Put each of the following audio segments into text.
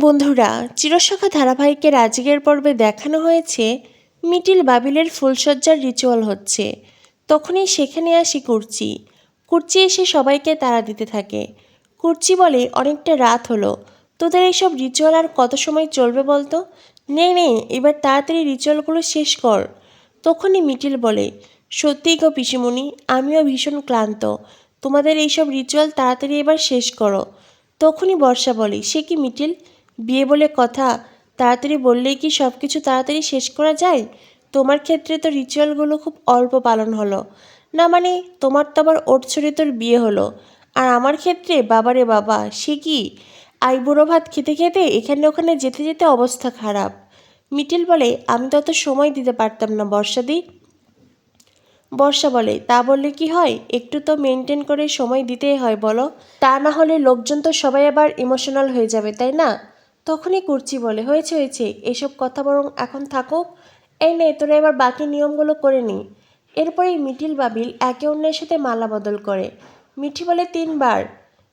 বন্ধুরা, চিরসখা ধারাবাহিকের আজকের পর্বে দেখানো হয়েছে মিটিল বাবিলের ফুলসজ্জার রিচুয়াল হচ্ছে। তখনই সেখানে আসি কুর্চি। কুর্চি এসে সবাইকে তাড়া দিতে থাকে। কুর্চি বলে, অনেকটা রাত হলো। তোদের এইসব রিচুয়াল আর কত সময় চলবে বলতো? নে নে, এবার তাড়াতাড়ি রিচুয়ালগুলো শেষ কর। তখনই মিটিল বলে সত্যিই গো পিসিমণি, আমিও ভীষণ ক্লান্ত। তোমাদের এইসব রিচুয়াল তাড়াতাড়ি এবার শেষ করো। তখনই বর্ষা বলে, সে কি মিটিল? বিয়ে বলে কথা, তাড়াতাড়ি বললেই কি সব কিছু তাড়াতাড়ি শেষ করা যায়? তোমার ক্ষেত্রে তো রিচুয়ালগুলো খুব অল্প পালন হলো। না মানে তোমার তো আবার ওট ছড়ে তোর বিয়ে হলো। আর আমার ক্ষেত্রে বাবারে বাবা, সে কি? আইবুড়ো ভাত খেতে খেতে এখানে ওখানে যেতে যেতে অবস্থা খারাপ। মিটিল বলে, আমি তো অত সময় দিতে পারতাম না বর্ষাদি বর্ষা বলে, তা বললে কি হয়? একটু তো মেনটেন করে সময় দিতেই হয় বলো। তা না হলে লোকজন তো সবাই আবার ইমোশনাল হয়ে যাবে, তাই না? তখনই কুর্চি বলে হয়েছে হয়েছে। এসব কথা বরং এখন থাকুক। এই নে, তোরা এবার বাকি নিয়মগুলো করে নি। এরপরেই মিঠিল বাবিল একে অন্যের সাথে মালা বদল করে। মিঠি বলে, তিনবার।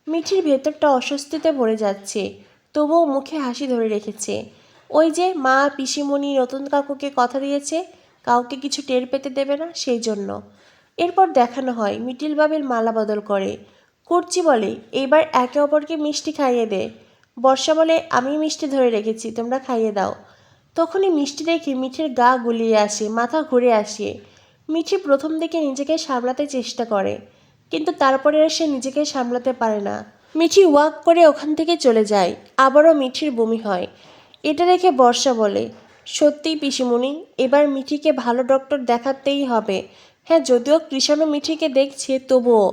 মিঠির ভেতরটা অস্বস্তিতে ভরে যাচ্ছে, তবুও মুখে হাসি ধরে রেখেছে। ওই যে মা পিসিমণি নতুন কাকুকে কথা দিয়েছে, কাউকে কিছু টের পেতে দেবে না সেই জন্য। এরপর দেখানো হয় মিটিল বাবিল মালা বদল করে। কুর্চি বলে এইবার একে অপরকে মিষ্টি খাইয়ে দে। বর্ষা বলে, আমি মিষ্টি ধরে রেখেছি, তোমরা খাইয়ে দাও। তখনই মিষ্টি দেখে মিঠির গা গুলিয়ে আসে, মাথা ঘুরে আসে। মিঠি প্রথম দিকে নিজেকে সামলাতে চেষ্টা করে, কিন্তু তারপরে সে নিজেকে সামলাতে পারে না। মিঠি ওয়াক করে ওখান থেকে চলে যায়, আবারও মিঠির বমি হয়। এটা দেখে বর্ষা বলে, সত্যিই পিসিমণি, এবার মিঠিকে ভালো ডক্টর দেখাতেই হবে। হ্যাঁ যদিও কৃষাণু মিঠিকে দেখছে, তবুও।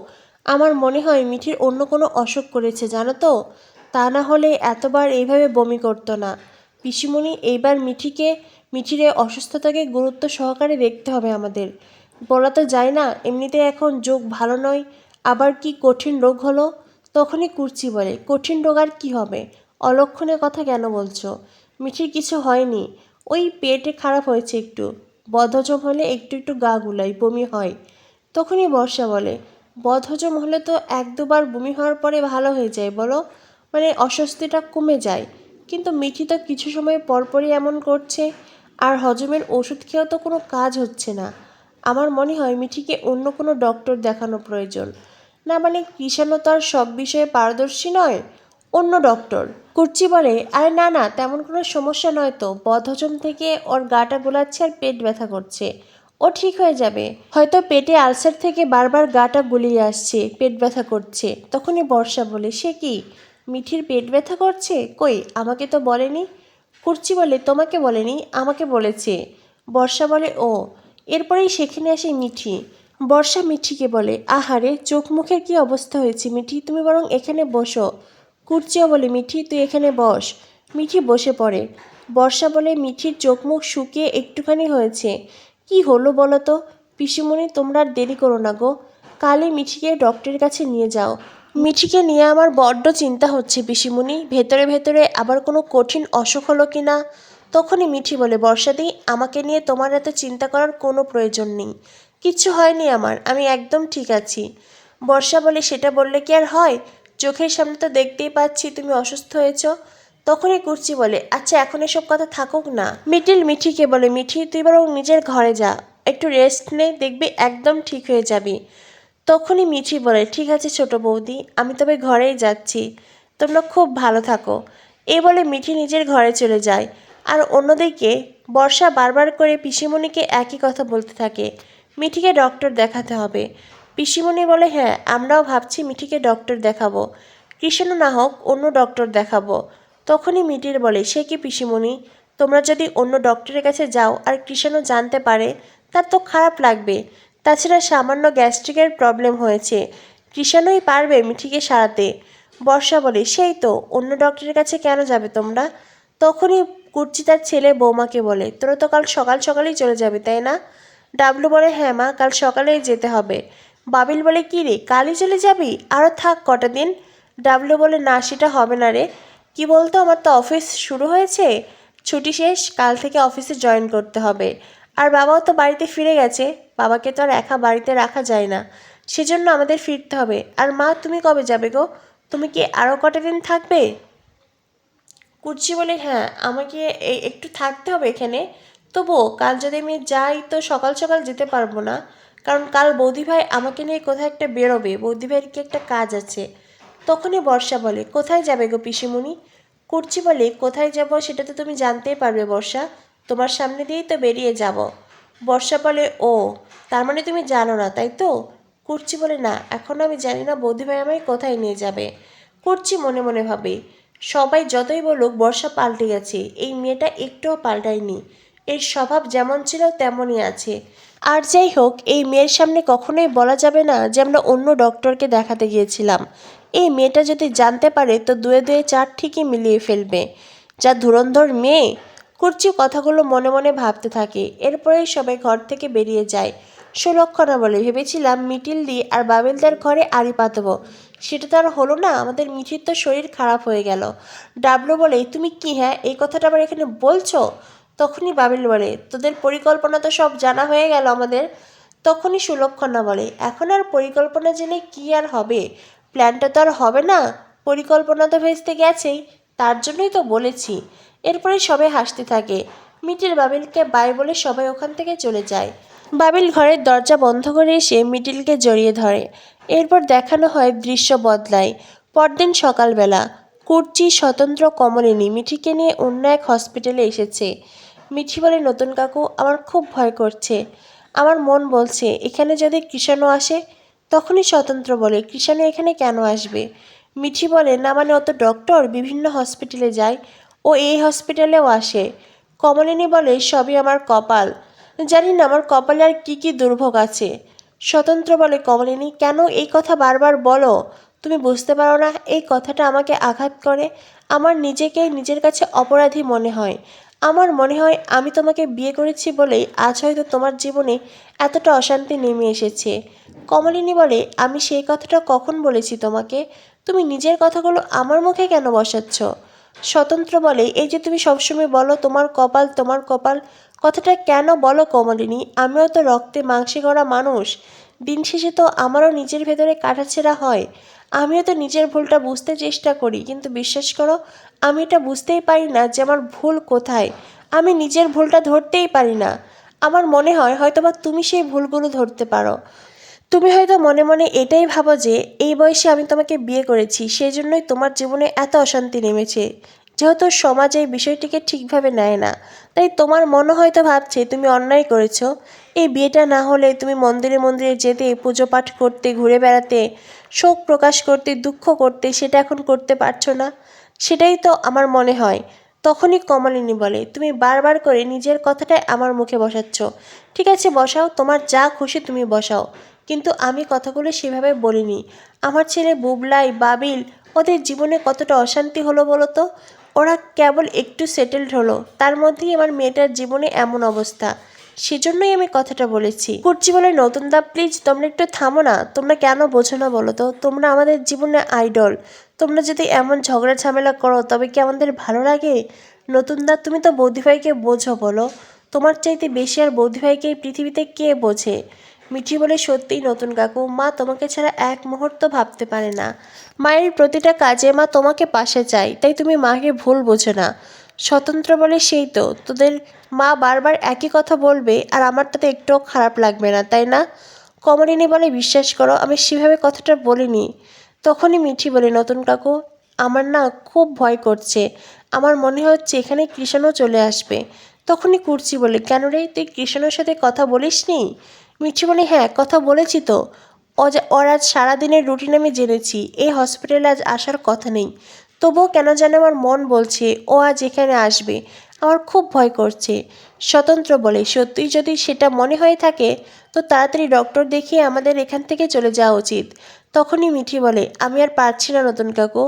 আমার মনে হয় মিঠির অন্য কোনো অসুখ করেছে, জানো তো? তা না হলে এতবার এইভাবে বমি করতো না। পিসিমণি এইবার মিঠিকে মিঠির এই অসুস্থতাকে গুরুত্ব সহকারে দেখতে হবে আমাদের। বলা তো যায় না, এমনিতে এখন যোগ ভালো নয়, আবার কি কঠিন রোগ হলো? তখনই কুর্চি বলে, কঠিন রোগ আর কী হবে? অলক্ষণের কথা কেন বলছো? মিঠির কিছু হয়নি। ওই পেটে খারাপ হয়েছে একটু। বদহজম হলে একটু একটু গা গুলাই, বমি হয়। তখনই বর্ষা বলে, বদহজম হলে তো এক দুবার বমি হওয়ার পরে ভালো হয়ে যায়, বলো। মানে অস্বস্তিটা কমে যায়। কিন্তু মিঠি তো কিছু সময় পরপরই এমন করছে, আর হজমের ওষুধ খেয়েও তো কোনো কাজ হচ্ছে না। আমার মনে হয় মিঠিকে অন্য কোনো ডক্টর দেখানো প্রয়োজন। না মানে কৃষাণু তো আর সব বিষয়ে পারদর্শী নয়? অন্য ডক্টর। কুর্চি বলে, আরে না না, তেমন কোনো সমস্যা নয় তো। বদহজম থেকে ওর গাটা গোলাচ্ছে আর পেট ব্যথা করছে। ও ঠিক হয়ে যাবে। হয়তো পেটে আলসার থেকে বারবার গাটা গুলিয়ে আসছে, পেট ব্যথা করছে। তখনই বর্ষা বলে, সে কি? মিঠির পেট ব্যথা করছে? কই, আমাকে তো বলেনি। কুর্চি বলে, তোমাকে বলেনি, আমাকে বলেছে। বর্ষা বলে, ও। এরপরেই সেখানে আসে মিঠি। বর্ষা মিঠিকে বলে, আহারে চোখ মুখের কি অবস্থা হয়েছে মিঠি? তুমি বরং এখানে বসো। কুর্চিও বলে, মিঠি, তুই এখানে বস। মিঠি বসে পড়ে। বর্ষা বলে, মিঠির চোখ মুখ শুকিয়ে একটুখানি হয়েছে। কি হলো বলো তো? পিসিমণি, তোমরা আর দেরি করো না গো। কালই মিঠিকে ডক্টরের কাছে নিয়ে যাও। মিঠিকে নিয়ে আমার বড্ড চিন্তা হচ্ছে, পিসিমণি। ভেতরে ভেতরে আবার কোনো কঠিন অসুখ হলো কি না? তখনই মিঠি বলে, বর্ষাদি, আমাকে নিয়ে তোমার এত চিন্তা করার কোনো প্রয়োজন নেই। কিচ্ছু হয়নি আমার, আমি একদম ঠিক আছি। বর্ষা বলে, সেটা বললে কি আর হয়? চোখের সামনে তো দেখতেই পাচ্ছি তুমি অসুস্থ হয়েছ। তখনই কুর্চি বলে আচ্ছা এখন এসব কথা থাকুক না। মিটিল মিঠিকে বলে, মিঠি, তুই বরং নিজের ঘরে যা। একটু রেস্ট নে, দেখবি একদম ঠিক হয়ে যাবি। তখনই মিঠি বলে, ঠিক আছে ছোট বৌদি, আমি তবে ঘরেই যাচ্ছি। তোমরা খুব ভালো থাকো। এই বলে মিঠি নিজের ঘরে চলে যায়। আর অন্যদিকে বর্ষা বারবার করে পিসিমণিকে একই কথা বলতে থাকে। মিঠিকে ডক্টর দেখাতে হবে। পিসিমণি বলে হ্যাঁ আমরাও ভাবছি মিঠিকে ডক্টর দেখাবো। কৃষ্ণ না হোক, অন্য ডক্টর দেখাবো। তখনই মিটির বলে, সে কি পিসিমণি? তোমরা যদি অন্য ডক্টরের কাছে যাও আর কৃষ্ণ জানতে পারে, তার তো খারাপ লাগবে। তাছাড়া সামান্য গ্যাস্ট্রিকের প্রবলেম হয়েছে। কৃষাণই পারবে মিঠিকে সারাতে। বর্ষা বলে, সেই তো, অন্য ডক্টরের কাছে কেন যাবে তোমরা? তখনই কুর্চি তার ছেলে বৌমাকে বলে, তোরা তো কাল সকাল সকালেই চলে যাবে, তাই না? ডাবলু বলে হ্যাঁ মা, কাল সকালেই যেতে হবে। বাবিল বলে, কী রে, কালই চলে যাবি? আরও থাক কটা দিন। ডাবলু বলে, না, সেটা হবে না রে। কি বলতো, আমার তো অফিস শুরু হয়েছে। ছুটি শেষ, কাল থেকে অফিসে জয়েন করতে হবে। আর বাবাও তো বাড়িতে ফিরে গেছে। বাবাকে তো আর একা বাড়িতে রাখা যায় না। সেজন্য আমাদের ফিরতে হবে। আর মা, তুমি কবে যাবে গো? তুমি কি আরও কটা দিন থাকবে? কুর্চি বলে হ্যাঁ আমাকে একটু থাকতে হবে এখানে। তবুও কাল যদি আমি যাই তো সকাল সকাল যেতে পারব না। কারণ কাল বৌদি ভাই আমাকে নিয়ে কোথায় একটা বেরোবে। বৌদি ভাইয়ের কি একটা কাজ আছে। তখনই বর্ষা বলে, কোথায় যাবে গো পিসিমণি? কুর্চি বলে, কোথায় যাব সেটা তো তুমি জানতেই পারবে বর্ষা। তোমার সামনে দিয়েই তো বেরিয়ে যাব। বর্ষা বলে, ও, তার মানে তুমি জানো না, তাই তো? কুর্চি বলে, না, এখন আমি জানি না বৌদি ভাই আমায় কোথায় নিয়ে যাবে। কুর্চি মনে মনে ভাবে, সবাই যতই বলুক বর্ষা পাল্টে গেছে, এই মেয়েটা একটুও পাল্টায়নি। এর স্বভাব যেমন ছিল তেমনই আছে। আর যাই হোক, এই মেয়ের সামনে কখনোই বলা যাবে না যে আমরা অন্য ডক্টরকে দেখাতে গিয়েছিলাম। এই মেয়েটা যদি জানতে পারে, তো দুয়ে দুয়ে চার ঠিকই মিলিয়ে ফেলবে। যা ধুরন্ধর মেয়ে! কুর্চি কথাগুলো মনে মনে ভাবতে থাকে। এরপরেই সবাই ঘর থেকে বেরিয়ে যায়। সুলক্ষণা বলে, ভেবেছিলাম মিটিল দি আর বাবেলদার ঘরে আড়ি পাতবো। সেটা তো আর হলো না, আমাদের মিঠির তো শরীর খারাপ হয়ে গেল। ডাবলু বলে, তুমি কি হ্যাঁ? এই কথাটা আবার এখানে বলছো? তখনই বাবেল বলে, তোদের পরিকল্পনা তো সব জানা হয়ে গেল আমাদের। তখনই সুলক্ষণা বলে, এখন আর পরিকল্পনা জেনে কি আর হবে? প্ল্যানটা তো আর হবে না। পরিকল্পনা তো ভেস্তে গেছেই। তার জন্যই তো বলেছি। এরপরে সবাই হাসতে থাকে। মিটির বাবিলকে বাই বলে সবাই ওখান থেকে চলে যায়। বাবিল ঘরের দরজা বন্ধ করে এসে মিটিলকে জড়িয়ে ধরে। এরপর দেখানো হয় দৃশ্য বদলায়। পরদিন সকালবেলা কুর্চি, স্বতন্ত্র কমলিনী মিঠিকে নিয়ে অন্য এক হসপিটালে এসেছে। মিঠি বলে, নতুন কাকু, আমার খুব ভয় করছে। আমার মন বলছে, এখানে যদি কৃষাণু আসে, তখনই স্বতন্ত্র বলে কৃষাণু এখানে কেন আসবে? মিঠি বলে, না মানে অত ডক্টর বিভিন্ন হসপিটালে যায় ও এই হসপিটালেও আসে। কমলিনী বলে, সবই আমার কপাল। জানি না, আমার কপালে আর কী কী দুর্ভোগ আছে। স্বতন্ত্র বলে, কমলিনী, কেন এই কথা বারবার বলো? তুমি বুঝতে পারো না, এই কথাটা আমাকে আঘাত করে। আমার নিজেকে নিজের কাছে অপরাধী মনে হয়। আমার মনে হয় আমি তোমাকে বিয়ে করেছি বলেই আজ হয়তো তোমার জীবনে এতটা অশান্তি নেমে এসেছে। কমলিনী বলে, আমি সেই কথাটা কখন বলেছি তোমাকে? তুমি নিজের কথাগুলো আমার মুখে কেন বসাচ্ছ? স্বতন্ত্র বলে, এই যে তুমি সবসময় বলো, তোমার কপাল তোমার কপাল, কথাটা কেন বলো কমলিনী? আমিও তো রক্তে মাংসে গড়া মানুষ। দিন শেষে তো আমারও নিজের ভেতরে কাটাছেঁড়া হয়। আমিও তো নিজের ভুলটা বুঝতে চেষ্টা করি, কিন্তু বিশ্বাস করো, আমি এটা বুঝতেই পারি না যে আমার ভুল কোথায়। আমি নিজের ভুলটা ধরতেই পারি না। আমার মনে হয় হয়তোবা তুমি সেই ভুলগুলো ধরতে পারো। তুমি হয়তো মনে মনে এটাই ভাবো যে এই বয়সে আমি তোমাকে বিয়ে করেছি সেই জন্যই তোমার জীবনে এত অশান্তি নেমেছে। যেহেতু সমাজ এই বিষয়টিকে ঠিকভাবে নেয় না, তাই তোমার মনে হয়তো ভাবছে তুমি অন্যায় করেছ। এই বিয়েটা না হলে তুমি মন্দিরে মন্দিরে যেতে, পুজো পাঠ করতে, ঘুরে বেড়াতে, শোক প্রকাশ করতে, দুঃখ করতে, সেটা এখন করতে পারছ না। সেটাই তো আমার মনে হয়। তখনই কমলিনী বলে, তুমি বারবার করে নিজের কথাটাই আমার মুখে বসাচ্ছ। ঠিক আছে, বসাও, তোমার যা খুশি তুমি বসাও। কিন্তু আমি কথাগুলো সেভাবে বলিনি। আমার ছেলে বুবলাই, বাবিল, ওদের জীবনে কতটা অশান্তি হলো বলো তো? ওরা কেবল একটু সেটেলড হলো। তার মধ্যেই আমার মেয়েটার জীবনে এমন অবস্থা। সেজন্যই আমি কথাটা বলেছি। কুর্চি বলে, নতুন দা প্লিজ তোমরা একটু থামো না। তোমরা কেন বোঝো না বলো তো? তোমরা আমাদের জীবনে আইডল তোমরা যদি এমন ঝগড়া ঝামেলা করো, তবে কি আমাদের ভালো লাগে? নতুন দা, তুমি তো বৌদিভাইকে বোঝো বলো। তোমার চাইতে বেশি আর বৌদিভাইকে এই পৃথিবীতে কে বোঝে? মিঠি বলে, সত্যিই নতুন কাকু, মা তোমাকে ছাড়া এক মুহূর্ত ভাবতে পারে না। মায়ের প্রতিটা কাজে মা তোমাকে পাশে চাই তাই তুমি মাকে ভুল বোঝো না। স্বতন্ত্র বলে, সেই তো, তোদের মা বারবার একই কথা বলবে, আর আমার তাতে একটুও খারাপ লাগবে না, তাই না? কমলিনী বলে, বিশ্বাস করো, আমি সেভাবে কথাটা বলিনি। তখনই মিঠি বলে, নতুন কাকু, আমার না খুব ভয় করছে। আমার মনে হচ্ছে এখানে কৃষণও চলে আসবে। তখনই কুর্চি বলে, কেন রে, তুই কৃষণের সাথে কথা বলিসনি? মিঠি বলে হ্যাঁ কথা বলেছি তো। ওর আজ সারাদিনের রুটিন আমি জেনেছি। এই হসপিটালে আজ আসার কথা নেই। তবুও কেন যেন আমার মন বলছে, ও আজ এখানে আসবে। আমার খুব ভয় করছে। স্বতন্ত্র বলে সত্যিই যদি সেটা মনে হয়ে থাকে, তো তাড়াতাড়ি ডক্টর দেখিয়ে আমাদের এখান থেকে চলে যাওয়া উচিত। তখনই মিঠি বলে, আমি আর পারছি না, নতুন কাকু।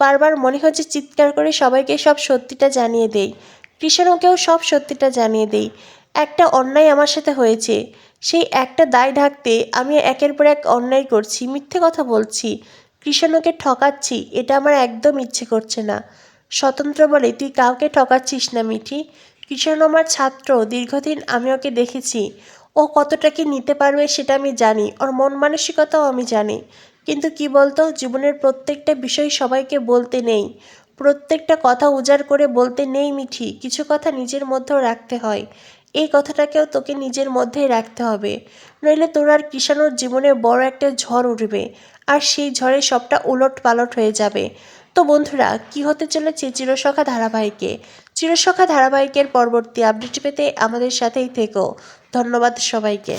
বারবার মনে হচ্ছে চিৎকার করে সবাইকে সব সত্যিটা জানিয়ে দেই। কৃষণকেও সব সত্যিটা জানিয়ে দেই। একটা অন্যায় আমার সাথে হয়েছে। সেই একটা দায় ঢাকতে আমি একের পর এক অন্যায় করছি, মিথ্যে কথা বলছি, কৃষণকে ঠকাচ্ছি, এটা আমার একদম ইচ্ছে করছে না। স্বতন্ত্র বলে, তুই কাউকে ঠকাচ্ছিস না, মিঠি। কৃষণ আমার ছাত্র, দীর্ঘদিন আমি ওকে দেখেছি। ও কতটা কি নিতে পারবে সেটা আমি জানি, ওর মন মানসিকতাও আমি জানি। কিন্তু কি বলতো, জীবনের প্রত্যেকটা বিষয় সবাইকে বলতে নেই। প্রত্যেকটা কথা উজাড় করে বলতে নেই, মিঠি। কিছু কথা নিজের মধ্যেও রাখতে হয়। এই কথাটাকেও তোকে নিজের মধ্যেই রাখতে হবে। নইলে তোর আর কিষাণুর জীবনে বড় একটা ঝড় উঠবে আর সেই ঝড়ে সবটা উলট পালট হয়ে যাবে। তো বন্ধুরা, কি হতে চলেছে চিরসখা ধারাবাহিকে? চিরসখা ধারাবাহিকের পরবর্তী আপডেট পেতে আমাদের সাথেই থেকো। ধন্যবাদ সবাইকে।